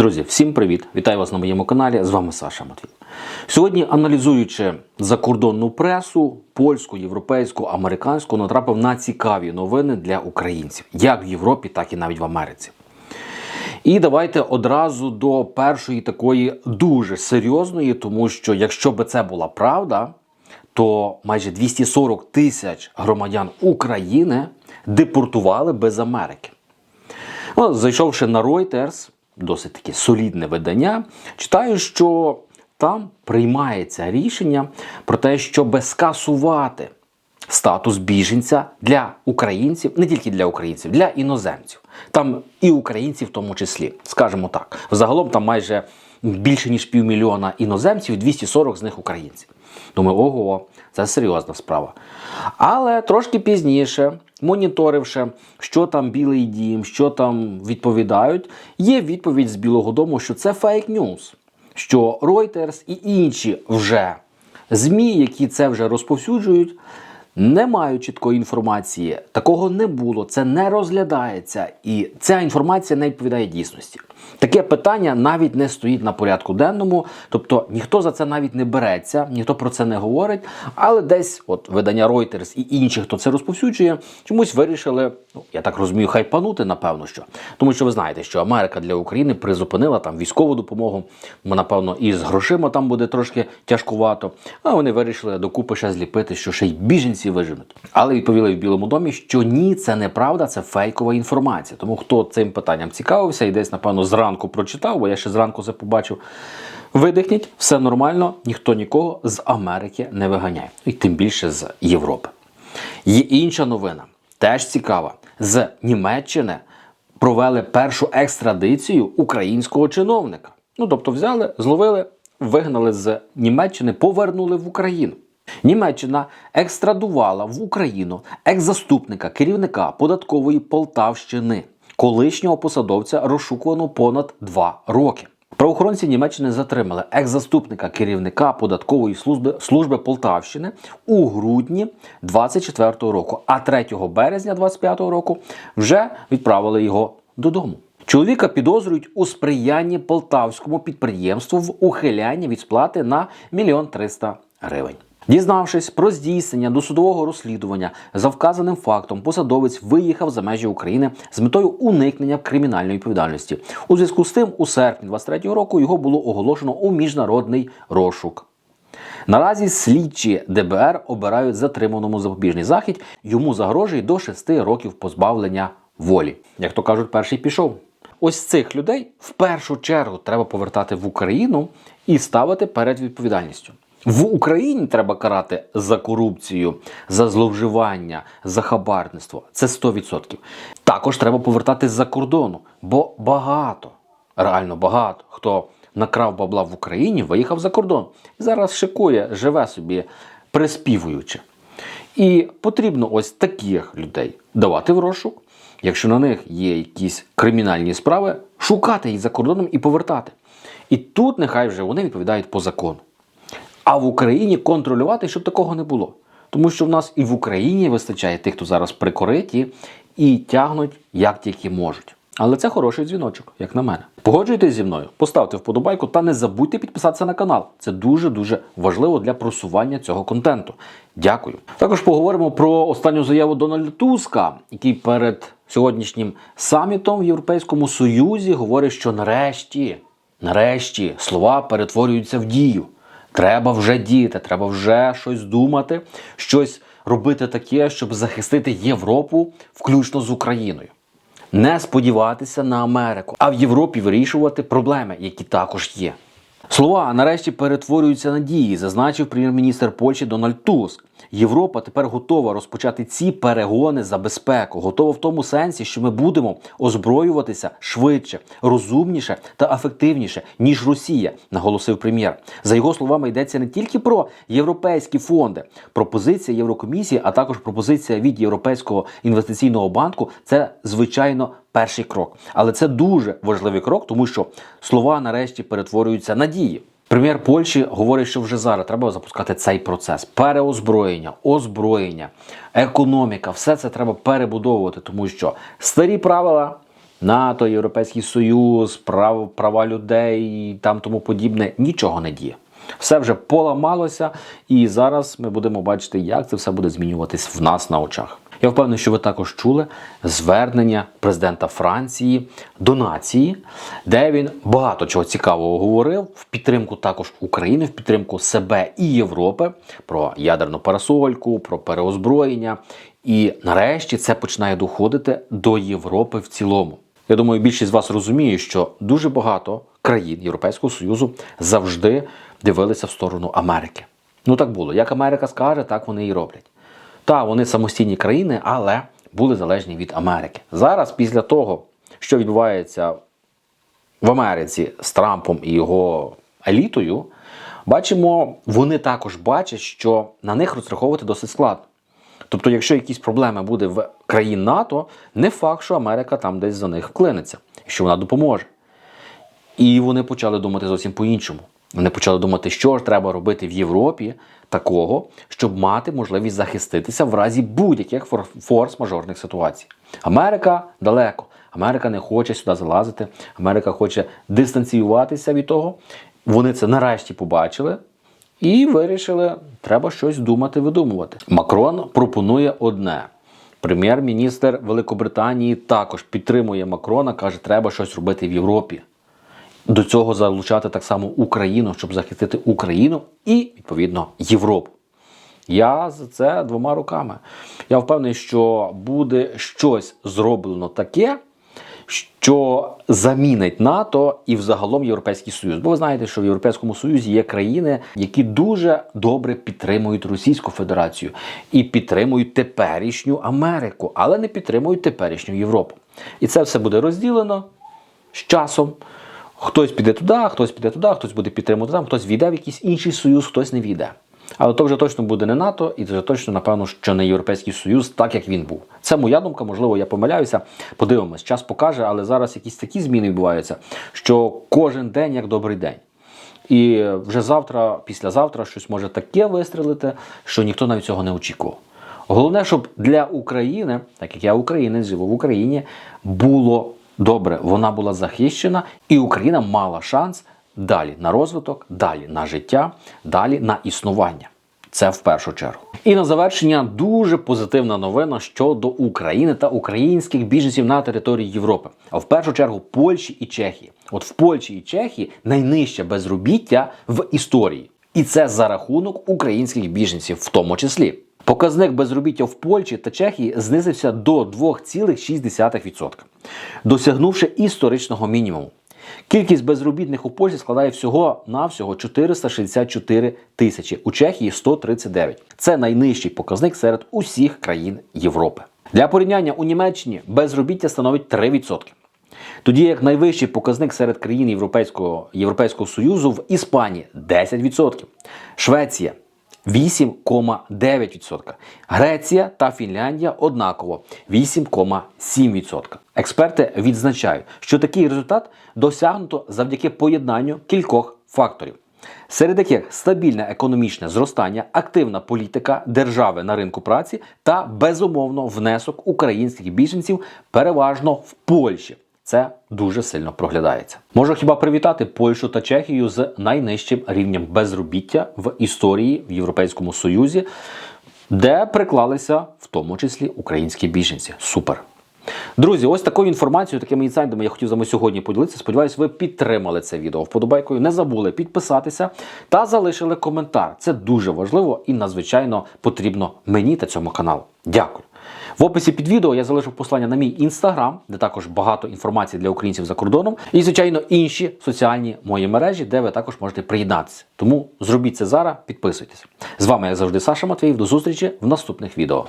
Друзі, всім привіт! Вітаю вас на моєму каналі. З вами Саша Матвій. Сьогодні, аналізуючи закордонну пресу, польську, європейську, американську, натрапив на цікаві новини для українців, як в Європі, так і навіть в Америці. І давайте одразу до першої такої дуже серйозної, тому що якщо би це була правда, то майже 240 тисяч громадян України депортували без Америки. Ну, зайшовши на Reuters, досить таке солідне видання, читаю, що там приймається рішення про те, щоб скасувати статус біженця для українців, не тільки для українців, для іноземців. Там і українців в тому числі, скажімо так. Загалом там майже більше ніж півмільйона іноземців, 240 з них українців. Думаю, ого, це серйозна справа. Але трошки пізніше, моніторивши, що там Білий Дім, що там відповідають, є відповідь з Білого Дому, що це фейк ньюс, що Reuters і інші вже ЗМІ, які це вже розповсюджують, не мають чіткої інформації. Такого не було, це не розглядається, і ця інформація не відповідає дійсності. Таке питання навіть не стоїть на порядку денному, тобто ніхто за це навіть не береться, ніхто про це не говорить. Але десь, от видання Reuters і інші, хто це розповсюджує, чомусь вирішили, ну я так розумію, хайпанути, напевно, що тому, що ви знаєте, що Америка для України призупинила там військову допомогу, бо, напевно, і з грошима там буде трошки тяжкувато. А вони вирішили докупи ще зліпити, що ще й біженці виженуть. Але відповіли в Білому домі, що ні, це неправда, це фейкова інформація. Тому хто цим питанням цікавився і десь, напевно, зранку прочитав, бо я ще зранку це побачив. Видихніть, все нормально, ніхто нікого з Америки не виганяє, і тим більше з Європи. Є інша новина, теж цікава. З Німеччини провели першу екстрадицію українського чиновника. Ну тобто, взяли, зловили, вигнали з Німеччини, повернули в Україну. Німеччина екстрадувала в Україну екс-заступника керівника податкової Полтавщини, колишнього посадовця, розшукуваного понад два роки. Правоохоронці Німеччини затримали екс-заступника керівника податкової служби служби Полтавщини у грудні 24-го року, а 3 березня 25-го року вже відправили його додому. Чоловіка підозрюють у сприянні полтавському підприємству в ухилянні від сплати на мільйон триста гривень. Дізнавшись про здійснення досудового розслідування за вказаним фактом, посадовець виїхав за межі України з метою уникнення кримінальної відповідальності. У зв'язку з тим, у серпні 23-го року його було оголошено у міжнародний розшук. Наразі слідчі ДБР обирають затриманому запобіжний захід. Йому загрожує до 6 років позбавлення волі. Як то кажуть, перший пішов. Ось цих людей в першу чергу треба повертати в Україну і ставити перед відповідальністю. В Україні треба карати за корупцію, за зловживання, за хабарництво. Це 100%. Також треба повертати з-за кордону, бо багато, реально багато хто накрав бабла в Україні, виїхав за кордон. І зараз шикує, живе собі приспівуючи. І потрібно ось таких людей давати в розшук. Якщо на них є якісь кримінальні справи, шукати їх за кордоном і повертати. І тут нехай вже вони відповідають по закону. А в Україні контролювати, щоб такого не було. Тому що в нас і в Україні вистачає тих, хто зараз при кориті, і тягнуть як тільки можуть. Але це хороший дзвіночок, як на мене. Погоджуйтесь зі мною, поставте вподобайку та не забудьте підписатися на канал. Це дуже-дуже важливо для просування цього контенту. Дякую. Також поговоримо про останню заяву Дональда Туска, який перед сьогоднішнім самітом в Європейському Союзі говорить, що нарешті, нарешті слова перетворюються в дію. Треба вже діяти, треба вже щось думати, щось робити таке, щоб захистити Європу, включно з Україною. Не сподіватися на Америку, а в Європі вирішувати проблеми, які також є. Слова нарешті перетворюються на дії, зазначив прем'єр-міністр Польщі Дональд Туск. Європа тепер готова розпочати ці перегони за безпеку. Готова в тому сенсі, що ми будемо озброюватися швидше, розумніше та ефективніше ніж Росія, наголосив прем'єр. За його словами, йдеться не тільки про європейські фонди. Пропозиція Єврокомісії, а також пропозиція від Європейського інвестиційного банку це звичайно перший крок. Але це дуже важливий крок, тому що слова нарешті перетворюються на дії. Прем'єр Польщі говорить, що вже зараз треба запускати цей процес переозброєння, озброєння, економіка все це треба перебудовувати, тому що старі правила НАТО, Європейський Союз, прав, права людей і там тому подібне нічого не діє. Все вже поламалося, і зараз ми будемо бачити, як це все буде змінюватись в нас на очах. Я впевнений, що ви також чули звернення президента Франції до нації, де він багато чого цікавого говорив в підтримку також України, в підтримку себе і Європи про ядерну парасольку, про переозброєння. І нарешті це починає доходити до Європи в цілому. Я думаю, більшість з вас розуміє, що дуже багато країн Європейського Союзу завжди дивилися в сторону Америки. Ну так було. Як Америка скаже, так вони і роблять. Та вони самостійні країни, але були залежні від Америки. Зараз, після того, що відбувається в Америці з Трампом і його елітою, бачимо, вони також бачать, що на них розраховувати досить складно. Тобто, якщо якісь проблеми буде в країн НАТО, не факт, що Америка там десь за них вклинеться, і що вона допоможе. І вони почали думати зовсім по-іншому. Вони почали думати, що ж треба робити в Європі такого, щоб мати можливість захиститися в разі будь-яких форс-мажорних ситуацій. Америка далеко. Америка не хоче сюди залазити. Америка хоче дистанціюватися від того. Вони це нарешті побачили і вирішили, треба щось думати, видумувати. Макрон пропонує одне. Прем'єр-міністр Великобританії також підтримує Макрона, каже, треба щось робити в Європі до цього залучати так само Україну, щоб захистити Україну і, відповідно, Європу. Я за це двома руками. Я впевнений, що буде щось зроблено таке, що замінить НАТО і взагалом Європейський Союз. Бо ви знаєте, що в Європейському Союзі є країни, які дуже добре підтримують Російську Федерацію і підтримують теперішню Америку, але не підтримують теперішню Європу. І це все буде розділено з часом. Хтось піде туди, хтось піде туди, хтось буде підтримувати там, хтось війде в якийсь інший союз, хтось не війде. Але то вже точно буде не НАТО, і це вже точно, напевно, що не Європейський Союз, так як він був. Це моя думка, можливо, я помиляюся. Подивимось, час покаже, але зараз якісь такі зміни відбуваються, що кожен день як добрий день. І вже завтра, післязавтра, щось може таке вистрелити, що ніхто навіть цього не очікував. Головне, щоб для України, так як я українець, живу в Україні, було добре, вона була захищена, і Україна мала шанс далі на розвиток, далі на життя, далі на існування. Це в першу чергу. І на завершення дуже позитивна новина щодо України та українських біженців на території Європи, а в першу чергу Польщі і Чехії. От в Польщі і Чехії найнижче безробіття в історії, і це за рахунок українських біженців, в тому числі. Показник безробіття в Польщі та Чехії знизився до 2,6%, досягнувши історичного мінімуму. Кількість безробітних у Польщі складає всього навсього 464 тисячі, у Чехії 139. Це найнижчий показник серед усіх країн Європи. Для порівняння у Німеччині безробіття становить 3%. Тоді як найвищий показник серед країн Європейського, Європейського Союзу в Іспанії 10%, Швеція 8,9%. Греція та Фінляндія однаково 8,7%. Експерти відзначають, що такий результат досягнуто завдяки поєднанню кількох факторів. Серед яких стабільне економічне зростання, активна політика держави на ринку праці та безумовно внесок українських біженців переважно в Польщі. Це дуже сильно проглядається. Можу хіба привітати Польщу та Чехію з найнижчим рівнем безробіття в історії в Європейському Союзі, де приклалися в тому числі українські біженці. Супер. Друзі, ось такою інформацією, такими інсайдами я хотів з вами сьогодні поділитися. Сподіваюсь, ви підтримали це відео вподобайкою. Не забули підписатися та залишили коментар. Це дуже важливо і надзвичайно потрібно мені та цьому каналу. Дякую. В описі під відео я залишив послання на мій інстаграм, де також багато інформації для українців за кордоном, і, звичайно, інші соціальні мої мережі, де ви також можете приєднатися. Тому зробіть це зараз, підписуйтесь. З вами, як завжди, Саша Матвіїв. До зустрічі в наступних відео.